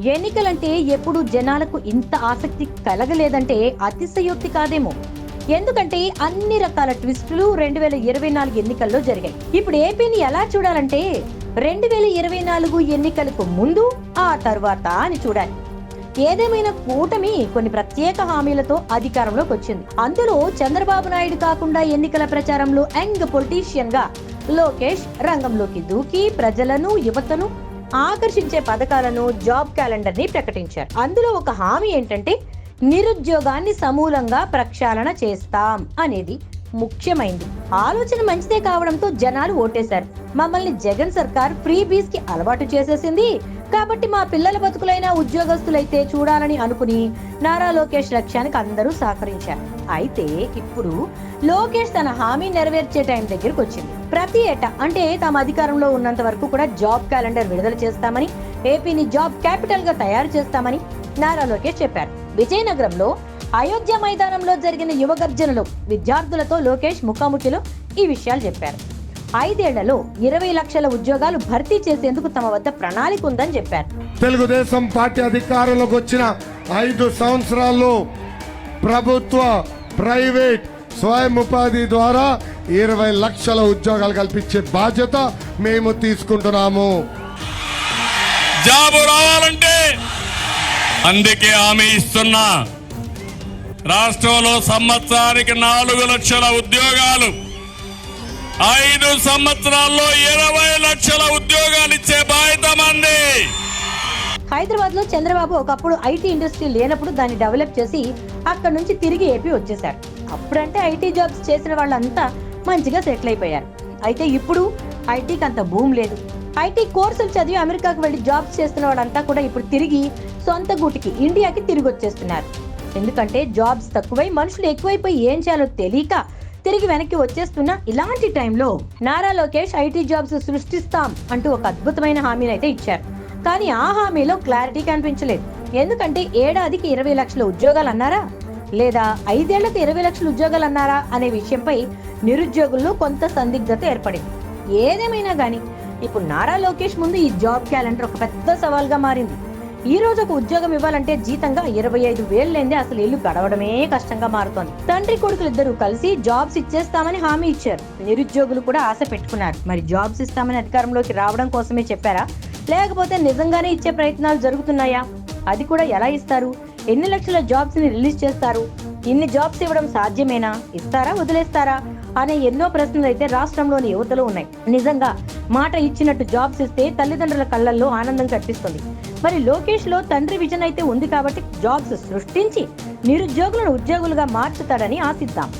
ఎన్నికలంటే ఎప్పుడు జనాలకు ఇంత ఆసక్తి కలగలేదంటే అతిశయోక్తి కాదేమో. ఎందుకంటే అన్ని రకాల ట్విస్టులు రెండు వేల ఇరవై నాలుగు ఎన్నికల్లో జరిగాయి. ఇప్పుడు ఏపీని ఎలా చూడాలంటే రెండు వేల ఇరవై నాలుగు ఎన్నికలకు ముందు ఆ తర్వాత అని చూడాలి. ఏదేమైనా కూటమి కొన్ని ప్రత్యేక హామీలతో అధికారంలోకి వచ్చింది. అందులో చంద్రబాబు నాయుడు కాకుండా ఎన్నికల ప్రచారంలో యంగ్ పొలిటీషియన్గా లోకేష్ రంగంలోకి దూకి ప్రజలను యువతను ఆకర్షించే పథకాలను జాబ్ క్యాలెండర్ని ప్రకటించారు. అందులో ఒక హామీ ఏంటంటే నిరుద్యోగాన్ని సమూలంగా ప్రక్షాళన చేస్తాం అనేది ముఖ్యమైంది. ఆలోచన మంచిదే కావడంతో జనాలు ఓటేశారు. మమ్మల్ని జగన్ సర్కార్ ఫ్రీ బీస్కి అలవాటు చేసేసింది. కాబట్టి మా పిల్లల బతుకులైన ఉద్యోగస్తులైతే చూడాలని అనుకుని నారా లోకేష్ లక్ష్యానికి అందరూ సహకరించారు. అయితే ఇప్పుడు లోకేష్ తన హామీ నెరవేర్చే టైం దగ్గరికి వచ్చింది. ప్రతి ఏటా అంటే తాము అధికారంలో ఉన్నంత వరకు కూడా జాబ్ క్యాలెండర్ విడుదల చేస్తామని ఏపీని జాబ్ క్యాపిటల్గా తయారు చేస్తామని నారా లోకేష్ చెప్పారు. విజయనగరంలో అయోధ్య మైదానంలో జరిగిన యువ గర్జనలో విద్యార్థులతో లోకేష్ ముఖాముఖిలో ఈ విషయాలు చెప్పారు. ఐదేళ్ళలో ఇరవై లక్షల ఉద్యోగాలు భర్తీ చేసేందుకు తమ వద్ద ప్రణాళిక ఉందని చెప్పారు. తెలుగుదేశం పార్టీ అధికారంలోకి వచ్చిన ఐదు సంవత్సరాల్లో ప్రభుత్వ ప్రైవేట్ స్వయం ఉపాధి ద్వారా ఇరవై లక్షల ఉద్యోగాలు కల్పించే బాధ్యత మేము తీసుకుంటున్నాము. జాబు రావాలంటే అందుకే హామీ ఇస్తున్నా. రాష్ట్రంలో సంవత్సరానికి నాలుగు లక్షల ఉద్యోగాలు ఐదు సంవత్సరాల్లో ఇరవై లక్షల ఉద్యోగాలు ఇచ్చే బాధ్యత మంది. హైదరాబాద్లో చంద్రబాబు ఒకప్పుడు ఐటీ ఇండస్ట్రీ లేనప్పుడు దాన్ని డెవలప్ చేసి అక్కడ నుంచి తిరిగి ఏపీ వచ్చేశారు. అప్పుడంటే ఐటీ జాబ్స్ చేసిన వాళ్ళంతా మంచిగా సెటిల్ అయిపోయారు. అయితే ఇప్పుడు ఐటీకి అంత భూమి లేదు. ఐటీ కోర్సులు చదివి అమెరికాకు వెళ్ళి జాబ్స్ చేస్తున్న వాడంతా కూడా ఇప్పుడు తిరిగి సొంత గూటికి ఇండియాకి తిరిగి వచ్చేస్తున్నారు. ఎందుకంటే జాబ్స్ తక్కువై మనుషులు ఎక్కువైపోయి ఏం చేయాలో తెలియక తిరిగి వెనక్కి వచ్చేస్తున్న ఇలాంటి టైంలో నారా లోకేష్ ఐటీ జాబ్స్ సృష్టిస్తాం అంటూ ఒక అద్భుతమైన హామీని అయితే ఇచ్చారు. కానీ ఆ హామీలో క్లారిటీ కనిపించలేదు. ఎందుకంటే ఏడాదికి ఇరవై లక్షల ఉద్యోగాలు అన్నారా? లేదా ఐదేళ్ళకు ఇరవై లక్షల ఉద్యోగాలు అన్నారా అనే విషయంపై నిరుద్యోగుల్లో కొంత సందిగ్ధత ఏర్పడింది. ఏదేమైనా కానీ ఇప్పుడు నారా లోకేష్ ముందు ఈ జాబ్ క్యాలెండర్ ఒక పెద్ద సవాల్గా మారింది. ఈ రోజు ఒక ఉద్యోగం ఇవ్వాలంటే జీతంగా ఇరవై ఐదు వేలు లేదే అసలు ఇల్లు గడవడమే కష్టంగా మారుతోంది. తండ్రి కొడుకులు ఇద్దరు కలిసి జాబ్స్ ఇచ్చేస్తామని హామీ ఇచ్చారు. నిరుద్యోగులు కూడా ఆశ పెట్టుకున్నారు. మరి జాబ్స్ ఇస్తామని అధికారంలోకి రావడం కోసమే చెప్పారా? లేకపోతే నిజంగానే ఇచ్చే ప్రయత్నాలు జరుగుతున్నాయా? అది కూడా ఎలా ఇస్తారు? ఎన్ని లక్షల జాబ్స్ని రిలీజ్ చేస్తారు? ఇన్ని జాబ్స్ ఇవ్వడం సాధ్యమేనా? ఇస్తారా? వదిలేస్తారా? అనే ఎన్నో ప్రశ్నలు అయితే రాష్ట్రంలోని యువతలో ఉన్నాయి. నిజంగా మాట ఇచ్చినట్టు జాబ్స్ ఇస్తే తల్లిదండ్రుల కళ్ళల్లో ఆనందం కనిపిస్తుంది. మరి లోకేష్లో తండ్రి విజన్ అయితే ఉంది కాబట్టి జాబ్స్ సృష్టించి నిరుద్యోగులను ఉద్యోగులుగా మార్చుతాడని ఆశిద్దాం.